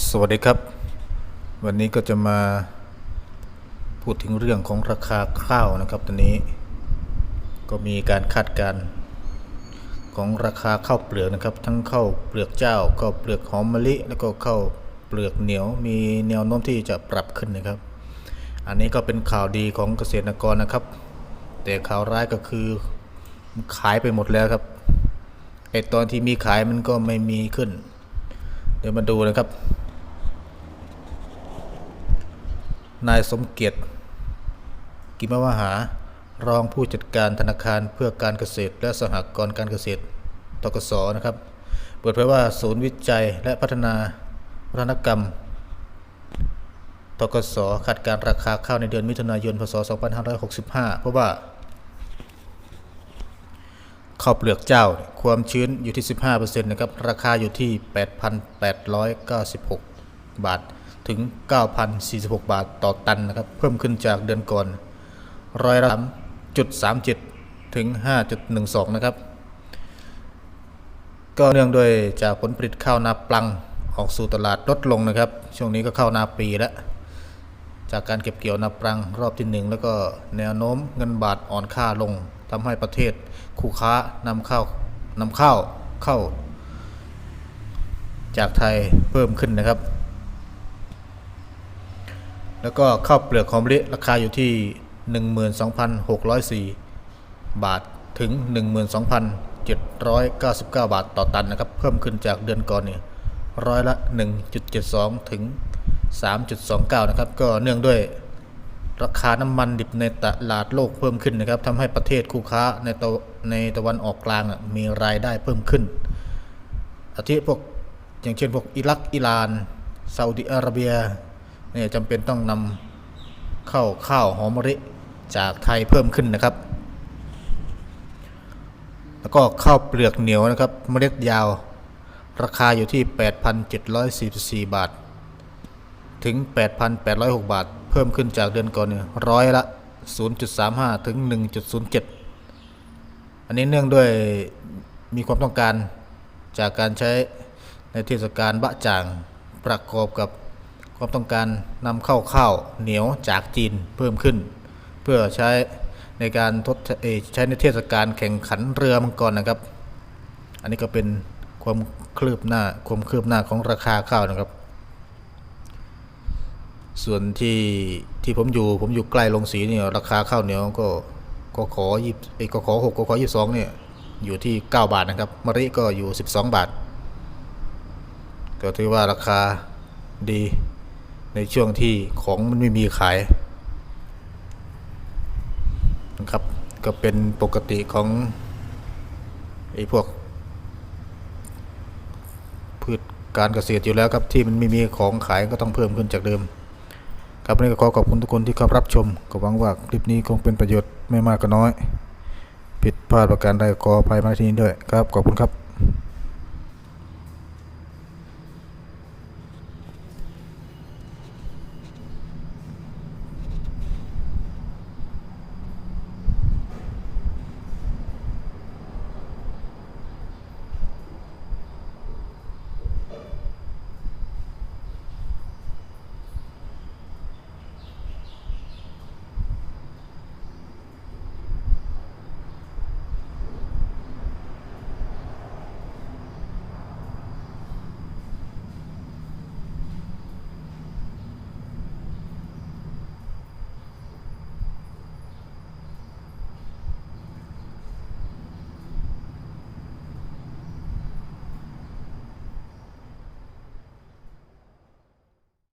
สวัสดีครับ วันนี้ก็จะมาพูดถึงเรื่องของราคาข้าวนะครับตอนนี้ ก็มีการคาดการณ์ของราคาข้าวเปลือกนะครับ ทั้งข้าวเปลือกเจ้าข้าวเปลือกหอมมะลิ แล้วก็ข้าวเปลือกเหนียว มีแนวโน้มที่จะปรับขึ้นนะครับ อันนี้ก็เป็นข่าวดีของเกษตรกรนะครับ แต่ข่าวร้ายก็คือขายไปหมดแล้วครับไอตอนที่มีขายมันก็ไม่มีขึ้น เดี๋ยวมาดูนะครับ นายสมเกียรติ กิมวหารองผู้จัดการธนาคารเพื่อการเกษตร และสหกรณ์การเกษตรตกสนะครับ เปิดเผยว่าศูนย์วิจัยและพัฒนาวัฒนกรรมตกสคาดการราคาข้าวในเดือนมิถุนายน พศ 2565 เพราะว่าข้าวเปลือกเจ้าความชื้นอยู่ที่ 15%นะครับ ราคาอยู่ที่ 8,896 บาท ถึง 9,046 บาทต่อตันนะครับ เพิ่มขึ้นจากเดือนก่อนร้อยละ3.37 ถึง 5.12 นะครับ ก็เนื่องด้วยจากผลผลิตข้าวนาปลังออกสู่ตลาดลดลงนะครับ ช่วงนี้ก็เข้านาปีแล้วจากการเก็บเกี่ยวนาปรังรอบที่หนึ่งแล้วก็แนวโน้มเงินบาทอ่อนค่าลงทำให้ประเทศคู่ค้านำเข้านำเข้าเข้า จากไทยเพิ่มขึ้นนะครับ แล้วก็ข้าวเปลือกหอมมะลิราคาอยู่ที่ 12,604 บาทถึง 12,799 บาทต่อตันนะครับ เพิ่มขึ้นจากเดือนก่อนเนี่ยร้อยละ 1.72 ถึง 3.29 นะครับ ก็เนื่องด้วยราคาน้ำมันดิบในตลาดโลกเพิ่มขึ้นนะครับทำให้ประเทศคู่ค้าในตะในตะวันออกกลางมีรายได้เพิ่มขึ้นอาทิพวกอย่างเช่นพวกอิรักอิหร่านซาอุดิอาระเบีย เนี่ยจำเป็นต้องนำเข้าข้าวหอมมะลิจากไทยเพิ่มขึ้นนะครับ แล้วก็ข้าวเปลือกเหนียวนะครับเมล็ดยาว ราคาอยู่ที่ 8,744 บาท ถึง 8,806 บาท เพิ่มขึ้นจากเดือนก่อนเนี่ยร้อยละ 0.35 ถึง 1.07 อันนี้เนื่องด้วยมีความต้องการจากการใช้ในเทศกาลบะจ่างประกอบกับ ความต้องการนำเข้าข้าวเหนียวจากจีนเพิ่มขึ้น เพื่อใช้ในการทดใช้ในเทศกาลแข่งขันเรือมังกรนะครับ อันนี้ก็เป็นความคืบหน้าความคืบหน้าของราคาข้าวนะครับ ส่วนที่ที่ผมอยู่ผมอยู่ใกล้โรงสีเนี่ยราคาข้าวเหนียวก็ก็ขอยี่ไอ้ก็ขอหกก็ขอยี่สองเนี่ยอยู่ที่ 9 บาทนะครับมะริก็อยู่ 12 บาท ก็ถือว่าราคาดี ในช่วงที่ของมันไม่มีขายนะครับก็เป็นปกติของไอ้พวก พืชการเกษตรอยู่แล้วครับที่มันไม่มีของขายก็ต้องเพิ่มขึ้นจากเดิม ครับวันนี้ก็ขอขอบคุณทุกคนที่เข้ารับชม ก็หวังว่าคลิปนี้คงเป็นประโยชน์ไม่มากก็น้อย ผิดพลาดประการใดขออภัยมาที่นี้ด้วยครับขอบคุณครับ